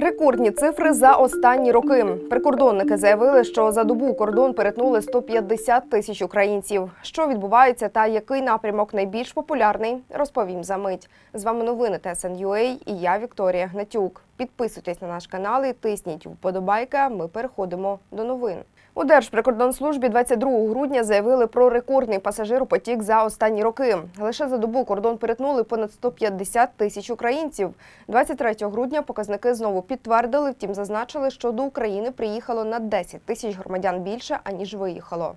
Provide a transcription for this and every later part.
Рекордні цифри за останні роки. Прикордонники заявили, що за добу кордон перетнули 150 тисяч українців. Що відбувається та який напрямок найбільш популярний, розповім за мить. З вами новини ТСН.UA і я Вікторія Гнатюк. Підписуйтесь на наш канал і тисніть вподобайки. а Ми переходимо до новин. У Держприкордонслужбі 22 грудня заявили про рекордний пасажиропотік за останні роки. Лише за добу кордон перетнули понад 150 тисяч українців. 23 грудня показники знову підтвердили, втім зазначили, що до України приїхало на 10 тисяч громадян більше аніж виїхало.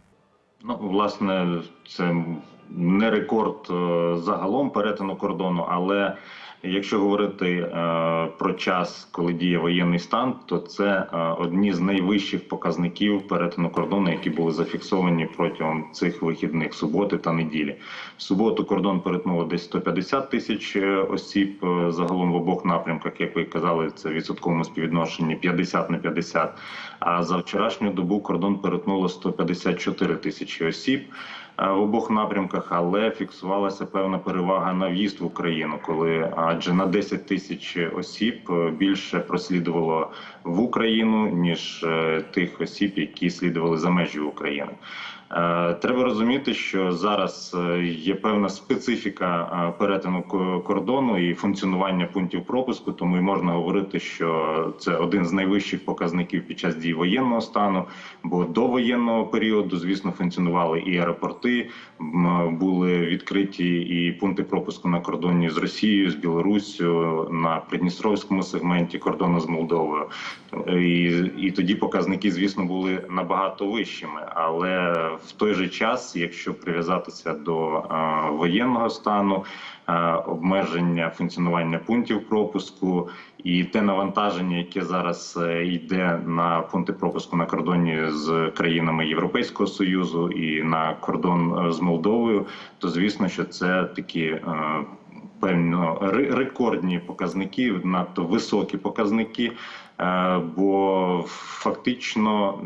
Ну, власне, це не рекорд е, загалом перетину кордону, але якщо говорити е, про час, коли діє воєнний стан, то це е, одні з найвищих показників перетину кордону, які були зафіксовані протягом цих вихідних суботи та неділі. В суботу кордон перетнуло десь 150 тисяч е, осіб загалом в обох напрямках, як ви казали, це в відсотковому співвідношенні 50 на 50. А за вчорашню добу кордон перетнуло 154 тисячі осіб е, в обох напрямках, але фіксувалася певна перевага на в'їзд в Україну, коли адже на 10 тисяч осіб е, більше прослідувало в Україну ніж е, тих осіб, які слідували за межі України. Е, Треба розуміти, що зараз е, є певна специфіка е, перетину кордону і функціонування пунктів пропуску, тому й можна говорити, що це один з найвищих показників під час дії воєнного стану. Бо до воєнного періоду, звісно, функціонували і аеропорти, були відкриті і пункти пропуску на кордоні з Росією, з Білоруссю, на Придністровському сегменті кордону з Молдовою. І, і тоді показники, звісно, були набагато вищими. Але в той же час, якщо прив'язатися до воєнного стану, обмеження функціонування пунктів пропуску і те навантаження, яке зараз е, йде на пункти пропуску на кордоні з країнами Європейського союзу і на кордон е, з Молдовою, то звісно, що це такі. е, Певно, ре- рекордні показники, надто високі показники, бо фактично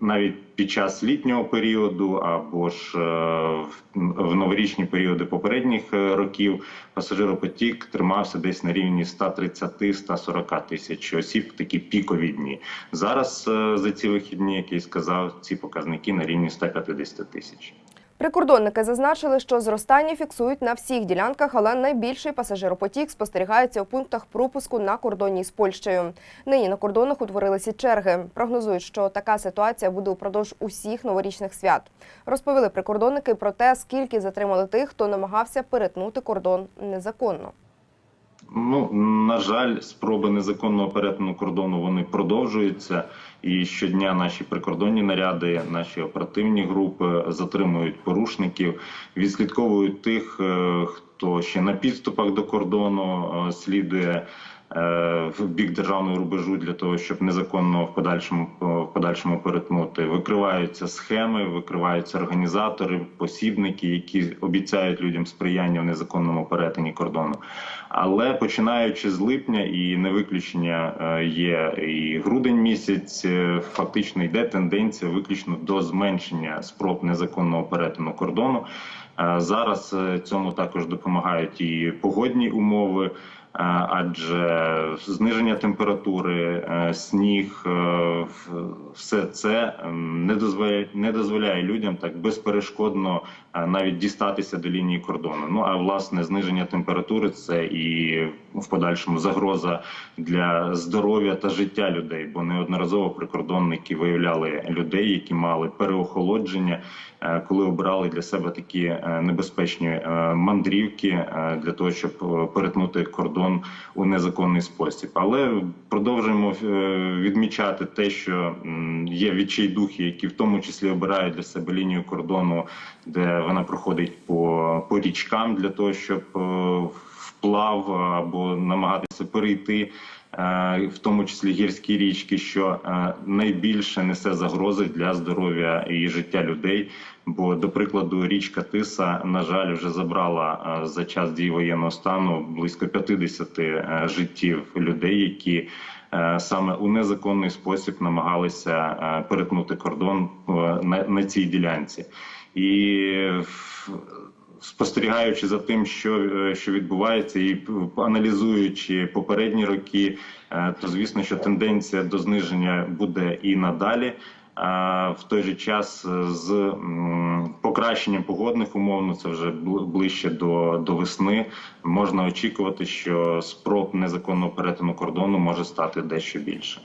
навіть під час літнього періоду або ж е, в- новорічні періоди попередніх е, років пасажиропотік тримався десь на рівні 130-140 тисяч осіб, такі пікові дні. Зараз е, за ці вихідні, як я й сказав, ці показники на рівні 150 тисяч. Прикордонники зазначили, що зростання фіксують на всіх ділянках, але найбільший пасажиропотік спостерігається у пунктах пропуску на кордоні з Польщею. Нині на кордонах утворилися черги. Прогнозують, що така ситуація буде упродовж усіх новорічних свят. Розповіли прикордонники про те, скільки затримали тих, хто намагався перетнути кордон незаконно. Ну на жаль, спроби незаконного перетину кордону вони продовжуються. І щодня наші прикордонні наряди, наші оперативні групи затримують порушників, відслідковують тих, е, хто ще на підступах до кордону е, слідує в бік державного рубежу для того, щоб незаконно в подальшому в подальшому перетнути. Викриваються схеми, викриваються організатори, посібники, які обіцяють людям сприяння в незаконному перетині кордону. Але починаючи з липня, і не виключення е, є і грудень місяць, е, фактично йде тенденція виключно до зменшення спроб незаконного перетину кордону. Е, Зараз е, цьому також допомагають і погодні умови. Е, Адже зниження температури, е, сніг, е, все це ем, не дозволяє, не дозволяє людям так безперешкодно е, навіть дістатися до лінії кордону. Ну а власне зниження температури це і в подальшому загроза для здоров'я та життя людей, бо неодноразово прикордонники виявляли людей, які мали переохолодження, е, коли обирали для себе такі е, небезпечні мандрівки для того, щоб перетнути кордон у незаконний спосіб. Але продовжуємо відмічати те, що є відчайдухи, які в тому числі обирають для себе лінію кордону, де вона проходить по, по річкам для того, щоб е, вплав або намагатися перейти. е, В тому числі гірські річки, що е, найбільше несе загрози для здоров'я і життя людей. Бо, до прикладу, річка Тиса, на жаль, вже забрала е, за час дії воєнного стану близько 50 е, життів людей, які е, саме у незаконний спосіб намагалися е, перетнути кордон е, на, цій ділянці. І спостерігаючи за тим, що, е, що відбувається, і аналізуючи попередні роки, е, то звісно, що тенденція до зниження буде і надалі. В той же час е, з покращенням погодних умов, ну це вже ближче до, до весни, можна очікувати, що спроб незаконного перетину кордону може стати дещо більше.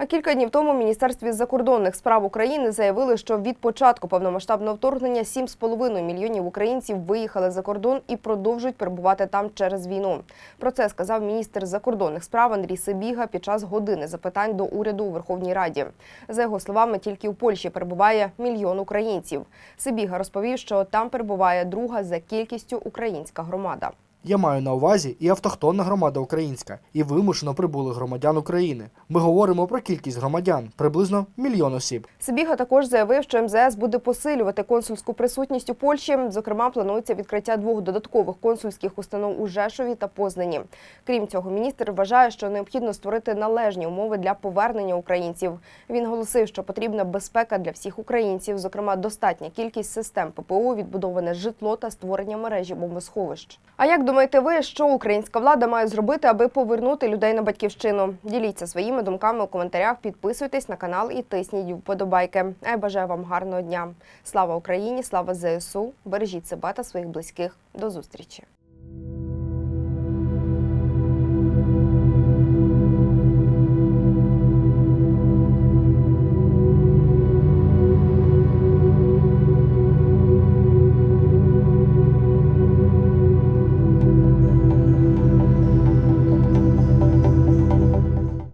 А кілька днів тому Міністерстві закордонних справ України заявили, що від початку повномасштабного вторгнення 7,5 мільйонів українців виїхали за кордон і продовжують перебувати там через війну. Про це сказав міністр закордонних справ Андрій Сибіга під час години запитань до уряду у Верховній Раді. За його словами, тільки у Польщі перебуває мільйон українців. Сибіга розповів, що там перебуває друга за кількістю українська громада. Я маю на увазі і автохтонна громада українська, і вимушено прибулих громадян України. Ми говоримо про кількість громадян приблизно мільйон осіб. Сибіга також заявив, що МЗС буде посилювати консульську присутність у Польщі. Зокрема, планується відкриття двох додаткових консульських установ у Жешові та Познані. Крім цього, міністр вважає, що необхідно створити належні умови для повернення українців. Він голосив, що потрібна безпека для всіх українців, зокрема, достатня кількість систем ППО, відбудоване житло та створення мережі бомбосховищ. А як думаєте ви, що українська влада має зробити, аби повернути людей на батьківщину? Діліться своїми думками у коментарях, підписуйтесь на канал і тисніть вподобайки. А я бажаю вам гарного дня. Слава Україні! Слава ЗСУ! Бережіть себе та своїх близьких. До зустрічі!